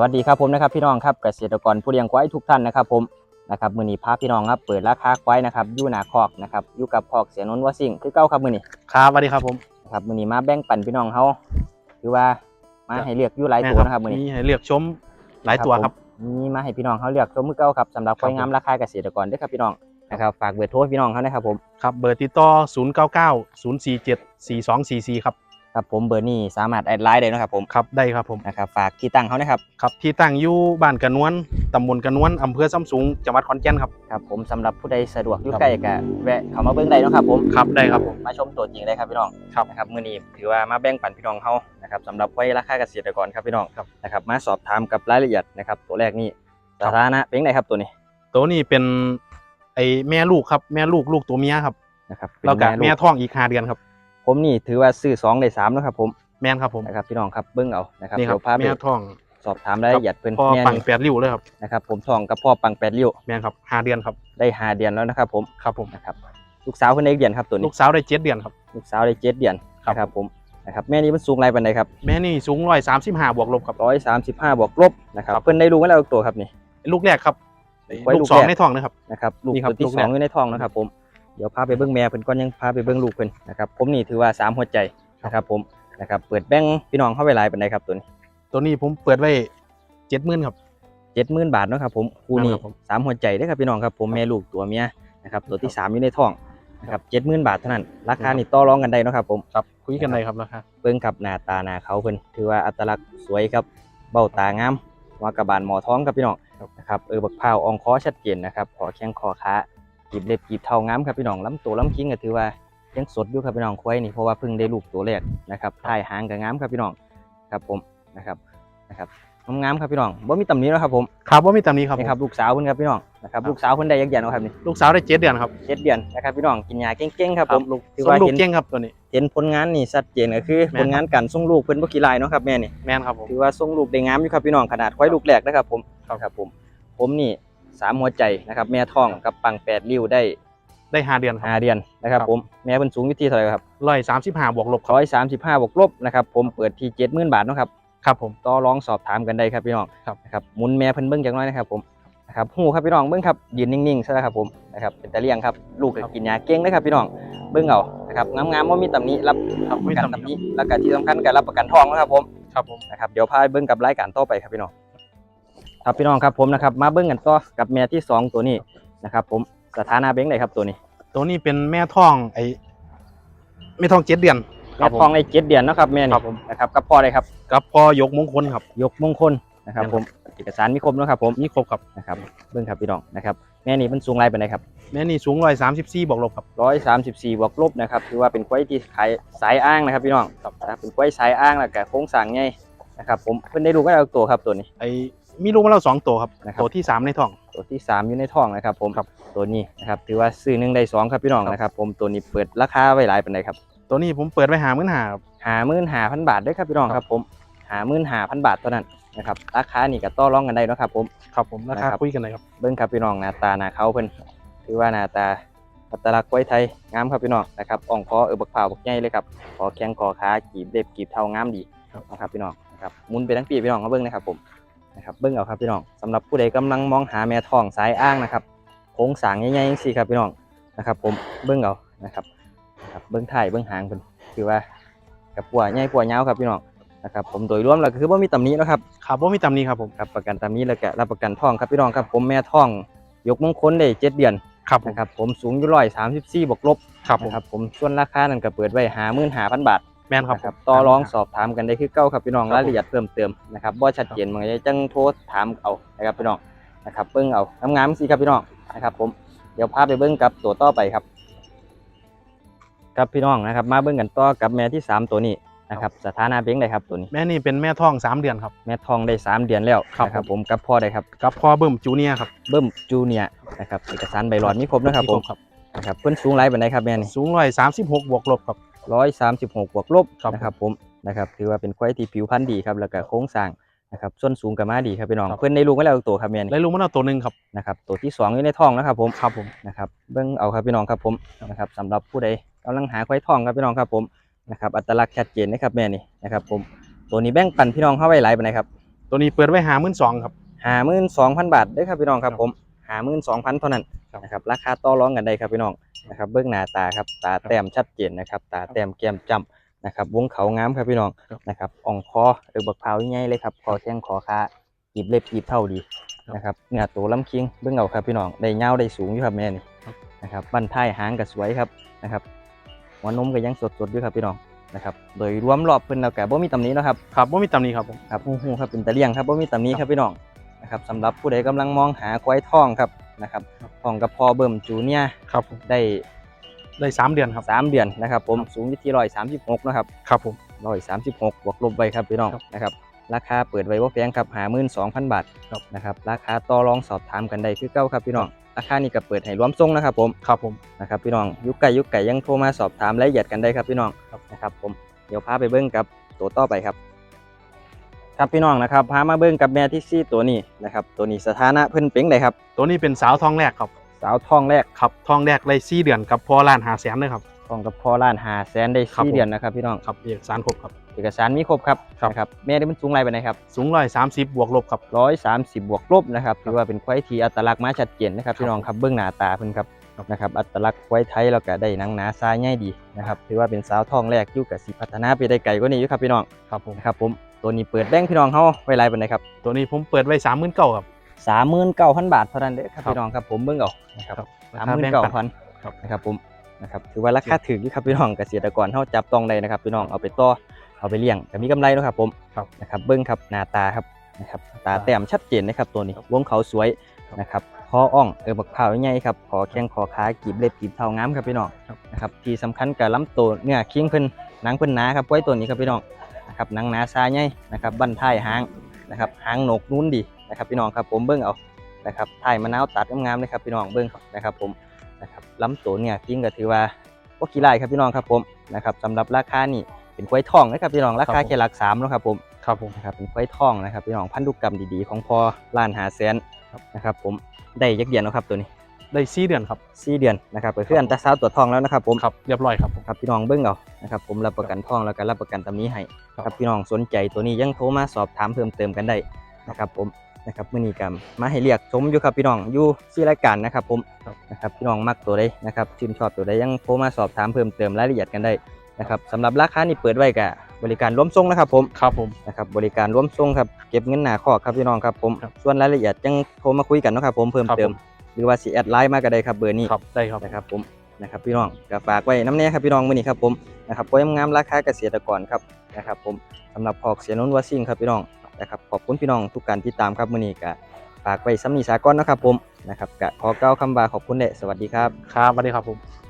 วัสดีครับผมนะครับพี่น้องครับเกษตรกรผู้เลี้ยงควายทุกท่านนะครับผมนะครับมือนี้พาพี่น้องครับเปิดราคาควายนะครับอยู่หนาคอกนะครับอยู่กับคอกเสียนนท์วสิงห์คือเก้าครับมือนี้ครับสวัสดีครับผมนะครับมือนี้มาแบ่งปันพี่น้องเขาคือว่ามาให้เลือกอยู่หลายตัวนะครับมือนี้มีให้เลือกชมหลายตัวครับผมมีมาให้พี่น้องเขาเลือกชมมือเก้าครับสำหรับควายงามราคาเกษตรกรด้วยครับพี่น้องนะครับฝากเบอร์โทรให้พี่น้องเขานะครับผมครับเบอร์ติดต่อ0 9 9 0 4 7 4 2 4 4ครับ ครับผมเบอร์นี้สามารถแอดไลน์ได้นะครับผมครับได้ครับผมนะครับฝากที่ตั้งเขานะครับครับที่ตั้งอยู่บ้านกระนวนตำบลกระนวนอำเภอซ้ำสูงจังหวัดขอนแก่นครับครับผมสำหรับผู้ใดสะดวกอยู่ครับใกล้ก็แวะเข้ามาเบิ่งได้เนาะครับผมครับได้ครับผมมาชมตัวจริงได้ครับพี่น้องครับนะครับมื้อนี้ถือว่ามาแบ่งปันพี่น้องเขานะครับสำหรับไว้ราคาเกษตรกรครับพี่น้องครับนะครับมาสอบถามกับรายละเอียดนะครับตัวแรกนี่สถานะเป็นไงครับตัวนี้ ตัวนี้เป็นไอแม่ลูกครับแม่ลูกลูกตัวเมียครับนะครับแล้วก็เป็นแม่ลูท้องอีกห้าเดือนครับ ผมนี่ถือว่าซื้อสองได้สามแล้วครับผมแม่นครับผมนะครับพี่น้องครับเบิ่งเอานะครับนี่ครัเดี๋บยวพาไปแม่ท้องสอบถามรายละเอียดเพิ่นพ่อแม่ปังนี่แปดริ้วเลยครับนะครับผมทองกับพ่อปังแปดริ้วแม่นครับห้าเดือนครับได้ห้าเดือนแล้วนะครับผมครับผมนะครับลูกสาวเพิ่นได้เดือนครับตัวลูนี้กสาวได้เจ็ดเดือนครับ ลูกสาวได้เจ็ดเดือนครับ นะครับผมนะครับแม่นี้มันสูงไรปานใดครับแม่นี่สูงร้อยสามสิบห้าบวกลบครับ ร้อยสามสิบห้าบวกลบนะครับครับ เพิ่นได้ลูกมาแล้วตัวครับนี่ ลูกแรกครับไว้ลูลูกกสองแรก ในท้องนะครับ นะครับลูกนี่ครับตัวที่ลูกสแรอกงอยู่ในท้องนะครับผม เดี๋ยวพาไปเบิ้งแม่เพิ่นก่อนยังพาไปเบิ้งลูกเพิ่นนะครับผมนี่ถือว่าสามหัวใจนะครับผมนะครับเปิดแบ่งพี่น้องเข้าไปหลายปานใดครับตัวนี้ตัวนี้ผมเปิดไว้เจ็ดหมื่นครับเจ็ดหมื่นบาทเนาะครับผมคู่นี้ครับผมสามหัวใจเด้อครับพี่น้องครับผมแม่ลูกตัวเมียนะครับตัวที่สามอยู่ในท้องนะครับเจ็ดหมื่นบาทเท่านั้นราคานี่ต่อรองกันได้เนาะครับผมครับคุยกันได้ครับราคาเบิ้งกับหน้าตาหน้าเขาเพิ่นถือว่าอัตลักษณ์สวยครับเบ้าตางามว่ากระบาลหมอท้องครับพี่น้องนะครับเออบักพร้าวอองคอชัดเจนนะครับขอแข้งคอขา กีบเล็บกีบเท่างามครับพี่น้องลำตัวลำคิงก็ถือว่ายังสดอยู่ครับพี่น้องควายนี่เพราะว่าเพิ่งได้ลูกตัวแรกนะครับท้ายหางก็งามครับพี่น้องครับผมนะครับนะครับงามๆครับพี่น้องบ่มีตำหนิแล้วครับผมครับว่ามีตำหนี้ครับผมนี่ครับลูกสาวเพิ่นครับพี่น้องนะครับครับลูกสาวเพิ่นได้ยักษ์ยันเอาครับนี่ลูกสาวได้เจ็ดเดือนครับเจ็ดเดือนนะครับพี่น้องกินยาเก่งๆครับผมลูกถือส่งว่าลูกเห็นเก่งครับตัวนี้ เห็นผลงานนี่ชัดเจนก็คือแม่นผลงานการส่งลูกเพิ่นบ่กี่ลายเนาะครับแม่นี่แม่นครับผมถือว่าส่งลูกได้งามอยู่ครับพี่น้องขนาดควายลูกแรกนะครับผมครับครับผมผมนี่ สามหัวใจนะครับ แม่ท้องกับปังแปดริ้วได้ได้ห้าเดือนครับ ห้าเดือนนะครับ ครับ ผมแม่เพิ่นสูงอยู่ที่เท่าไหร่ครับร้อยสามสิบห้าบวกลบครับร้อยสามสิบห้าบวกลบนะครับผมเปิดที่เจ็ดหมื่นบาทเนาะครับครับผม ต่อรองสอบถามกันได้ครับพี่น้องครับ นะครับหมุนแม่เพิ่นเบิ่งจักหน่อยนะครับผมนะครับหูครับพี่น้องเบิ่งครับยืนนิ่งๆซะนะครับผมนะครับเป็นตะเลียงครับลูกก็กินยาเก่งนะครับพี่น้องเบิ่งเอานะครับงามๆบ่มีตำหนิรับครับปไม่ระกันตำหตำหนินิแล้วก็ที่สำคัญก็รับประกันทองนะครับผม ครับผม นะครับเดี๋ยวพาไปเบิ่งกับรายการต่อไปครับพี่น้อง ครับพี่น้องครับผมนะครับมาเบิ่งกันต่อกับแม่ที่สองตัวนี้นะครับ ผมสถานะเบ้งไหนครับตัวนี้ ตัวนี้เป็นแม่ท้องไอ้แม่ท้องเจ็ดเดือนคแม่รับผมทองในเจ็ดเดือนเนาะครับแม่คนี่รับผมนะครับกับพ่อเลยครับกับพ่อยกมงคลครับ ยกมงคลนะครับแม่นผมเอกสารมีครบเนาะครับ ผมมีครบครับนะครับเบิ่งครับพี่น้องนะครับแม่นี่มันสูงไรเป็นไดครับแม่นี่สูงร้อยสามสิบสี่บวกลบครับร้อยสามสิบสี่บวกลบนะครับถือว่าเป็นควายที่ขายสายอ้างนะครับพี่น้องครับนะครับเป็นควายสายอ้างแล้วก็โค้งสั่งไงนะครับผมเพิ่นได้ลูกก็เอาตัวครับตัวนี้ไอ้ มีลูกมาแล้วสองตัวครับนะครับ ตัวที่สามในท้อง ตัวที่สามอยู่ในท้องนะครับผมครับ ตัวนี้นะครับถือว่าซื้อหนึ่งได้สองครับพี่น้องครับนะครับ ผมตัวนี้เปิดราคาไว้หลายเป็นไดครับตัวนี้ผมเปิดไว้หามื่นหาครับ หามื่นหาพันบาทเด้วยครับพี่น้องครับครับผมหามื่นหาพันบาทเท่านั้นนะครับราคานี่ก็ต่อรองกันได้เนาะครับผม ครับผมราคานะครับ คุยกันเลยครับ เบิ้งครับพี่น้องหน้าตาหน้าเขาเพิ่นถือว่าหน้าตาอัตลักษณ์ไว้ไทยงามครับพี่น้องนะครับอ่องคอเออบักเผาวบักใหญ่เลยครับคอแข้งคอขากีบเด็บกีบเท่างามดีนะครับพี่น้องนะครับหมุนไปทั้งปีพี่น้องเขาเบิ้งนะครับผม นะครับเบิ้งเอาครับพี่น้องสำหรับผู้ใดกำลังมองหาแม่ทองสายอ้างนะครับโค้งสร้างใหญ่ๆจังซี่ครับพี่น้องนะครับ ผมเบิ้งเอานะครับนะครับเบิ้งถ่ายเบิ้งหางเพิ่นคือว่ากับปัวใหญ่ปัวยาวครับพี่น้องนะครับผมโดยรวมแล้วก็คือว่ามีตำหนิแล้วครับครับว่ามีตำหนี้ครับผมครับประกันตามนี้แล้วก็รับประกันทองครับพี่น้องครับผมแม่ทอง ยกมงคลได้เจ็ดเดือนครับผมนะครับผมสูงอยู่ร้อยสามสิบสี่บวกลบครับผมนะครับผมส่วนราคานั้นก็เปิดไว้หาหมื่นหาพันบาท แม่นครับนะครับต่อรองสอบถามกันได้คือเก้าครับพี่น้องครับรายละเอียดเพิ่มเติมนะครับบ่ชัดเจนมันก็จะจังโทรถามเอานะครับพี่น้องนะครับเบิ่งเอางามๆสิครับพี่น้องนะครับ ผมเดี๋ยวพาไปเบิ่งกับตัวต่อไปครับ ครับพี่น้องนะครับ มาเบิ่งกันต่อกับแม่ที่สามตัวนี้นะครับสถานะเพ็งได้ครับตัวนี้แม่นี่เป็นแม่ท้องสามเดือนครับแม่ทองได้สามเดือนแล้วครับนะครับผมกับพ่อได้ครับกับพ่อเบิ่มจูเนียร์ครับเบิ้มจูเนียร์นะครับเอกสารใบหลอดมีครบนะครับผมครับนะครับเพิ่นสูงไรเป็นไดครับแม่นี่สูงร้อยสามสิบหกบวกลบครับ ร้อยสามสิบหกบวกลบครับ นะครับผมนะครับถือว่าเป็นควายที่ผิวพรรณดีครับแล้วก็โค้งสร้างนะครับส่วนสูงกับมาดีครับพี่น้องครับเพิ่นได้ลูกมาแล้วตัวครับแม่นี่ได้ลูกมาแล้วตัวหนึ่งครับนะครับตัวที่สองอยู่ในท้องนะครับผมครับผมนะครับเบิ้งเอาครับพี่น้องครับผมนะครับสำหรับผู้ใดกำลังหาควายทองครับพี่น้องครับผมนะครับอัตลักษณ์ชัดเจนนะครับแม่นี่นะครับผมตัวนี้แบ่งปันพี่น้องเข้าไว้หลายปานใดครับตัวนี้เปิดไว้หามื่นสองครับห้าหมื่นสองพันบาทเด้อครับพี่น้องครับผมห้าหมื่นสองพันเท่านั้น ครับนะครับราคาต่อรองกันได้ครับพี่น้องนะครับเบื้องหน้าตาครับตาแต้มชัดเจนนะครับ ตาแต้มแก้มจ้ำนะครับ วงเขางามครับพี่น้องครับ นะครับอ่องคอเออบักเผาใหญ่เลยครับคอแข้งคอขากีบเล็บกีบเท่าดีครับนะครับเนื้อตัวลำคิงเบื้องเอาครับพี่น้องได้เงาวได้สูงอยู่ครับแม่นี่ครับนะครับบั้นท้ายหางก็สวยครับนะครับหัวนมก็ยังสดๆอยู่ครับพี่น้องนะครับโดยรวมรอบเพิ่นแล้วก็บ่มีตำหนิเนาะครับ ครับว่ามีตำหนิครับผม ครับฮู้ๆครับเป็นตะเลียงครับบ่มีตำหนี้ครับพี่น้องนะครับสำหรับผู้ใดกำลังมองหาควายทองครับ นะครับทองกับพอเบิ่มจูเนียร์ครับผมได้ได้สามเดือนครับสามเดือนนะครับ ผมสูงอยู่ที่136นะครับครับผม136บวกลบไว้ครับพี่น้องครับนะครับราคาเปิดไว้บ่แพงครับ52,000บาทครับนะครับราคาต่อรองสอบถามกันได้คือเก่าครับพี่น้องราคานี้ก็เปิดให้รวมทรงนะครับผมครับผมนะครับพี่น้องยุคไก่ยุคไก่ยังโทรมาสอบถามรายละเอียดกันได้ครับพี่น้องครับนะครับผมเดี๋ยวพาไปเบิ้งกับตัวต่อไปครับ ครับพี่น้องนะครับพามาเบิ้งกับแม่ที่ซี่ตัวนี้นะครับ ตัวนี้สถานะเพิ่นเป็นไดครับ ตัวนี้เป็นสาวทองแรกครับ สาวทองแรกครับทองแรกได้สี่เดือนกับพอล้านหาแสนเลยครับทองกับพ่อล้านหาแสนได้ครับสี่ผมเดือนนะครับพี่น้องครับเอกสารครบครับเอกสารมีครบครับครับนะครับแม่ได้เป็นสูงไรไปไหนครับสูงร้อยสามสิบบวกลบครับร้อยสามสิบบวกลบนะครับถือว่าเป็นควายที่อัตลักษณ์มาชัดเจนนะครับครับพี่น้องครับเบื้องหน้าตาเพิ่นครับครับนะครับอัตลักษณ์ควายไทยแล้วก็ได้หนังหนาทรายใหญ่ดีนะครับถือว่าเป็นสาวทองแรกอยู่กับสิพัฒนาไปได้ไกลกว่านี้อยู่ครับพี่น้องครับผมนะครับผม ตัวนี้เปิดแบงค์พี่น้องเขาไว้ไรเป็นไดครับตัวนี้ผมเปิดไว้สามหมื่นเก้าครับสามหมื่นเก้าพันบาทเท่านั้นเด้อครับครับพี่น้องครับผมเบิ่งเอานะครับครับสามหมื่นเก้าพันครับนะครับผมนะครับถือว่าราคาถูกอยู่ครับพี่น้องเกษตรกรเขาจับต้องได้นะครับพี่น้องเอาไปต่อเอาไปเลี้ยงก็มีกำไรเนาะครับผมครับนะครับเบิ้งครับหน้าตาครับนะครับตาครับแต้มชัดเจนนะครับตัวนี้ครับวงเขาสวยครับนะครับคออ่องเออบักเผาใหญ่ครับขอแข้งขอขากีบเล็บกีบเท้างามครับพี่น้องครับนะครับที่สำคัญกับลำตัวเนื้อคิงเพิ่นหนังเพิ่นหนาครับไว้ตัวนี้ครับพี่น้อง นะครับหนังหนาซาใหญ่นะครับบั้นท้ายหางนะครับหางโหนกนุ่นดีนะครับพี่น้องครับผมเบิ้งเอานะครับท้ายมะนาวตัดงามๆเลยครับพี่น้องเบิ้งนะครับผมนะครับลำตัวเนี่ยคิงก็ถือว่าว่ากี่ไร่ครับพี่น้องครับผมนะครับสำหรับราคานี่เป็นควายทองนะครับพี่น้องราคาแค่หลักสามเนาะครับผมครับผมนะครับเป็นควายทองนะครับพี่น้องพันธุกรรมดีๆ ของพอล้านหาแสนครับนะครับผมได้ยักเดียนแล้วครับตัวนี้ ได้สี่เดือนครับ สี่เดือนนะครับก็คืออันตราซาวด์ตัวจทองแล้วนะครับผมครับเรียบร้อยครับผมครับพี่น้องเบิ้งเอานะครับผมรับประกันทองแล้วก็รับประกันตำนี้ให้ครับครับพี่น้องสนใจตัวนี้ยังโทรมาสอบถามเพิ่มเติมกันได้นะครับผมนะครับมื้อนี้ก็มาให้เรียกชมอยู่ครับพี่น้องอยู่ที่รายการนะครับผมครับนะครับพี่น้องมักตัวใดนะครับชื่นชอบตัวใดยังโทรมาสอบถามเพิ่มเติมรายละเอียดกันได้นะครับสำหรับราคานี่เปิดไว้กับบริการร่วมส่งนะครับผมครับผมนะครับบริการร่วมส่งครับเก็บเงินหนาข้อครับพี่น้องครับผมครับส่วนรายละเอียดยังโทรมาคุยกันเนาะครับผมเพิ่มครับเติมผมห รือว่าสิแอดไลน์มาก็ได้ครับเบอร์นี้ครับได้ครับนะครับผมนะครับพี่น้องก็ฝากไว้น้ำเนี้ยครับพี่น้องมื้อนี้ครับผมนะครับกล้วยงามๆราคาเกษตรกรครับนะครับผมสำหรับพอกเสียนนท์วัวซิ่งครับพี่น้องนะครับขอบคุณพี่น้องทุกการติดตามครับมื้อนี้ก็ฝากไว้ซ้ำนี้สากอนนาะครับผมนะครับก็ขอกล่าวคำว่าขอบคุณเด้สวัสดีครับครับสวัสดีครับผม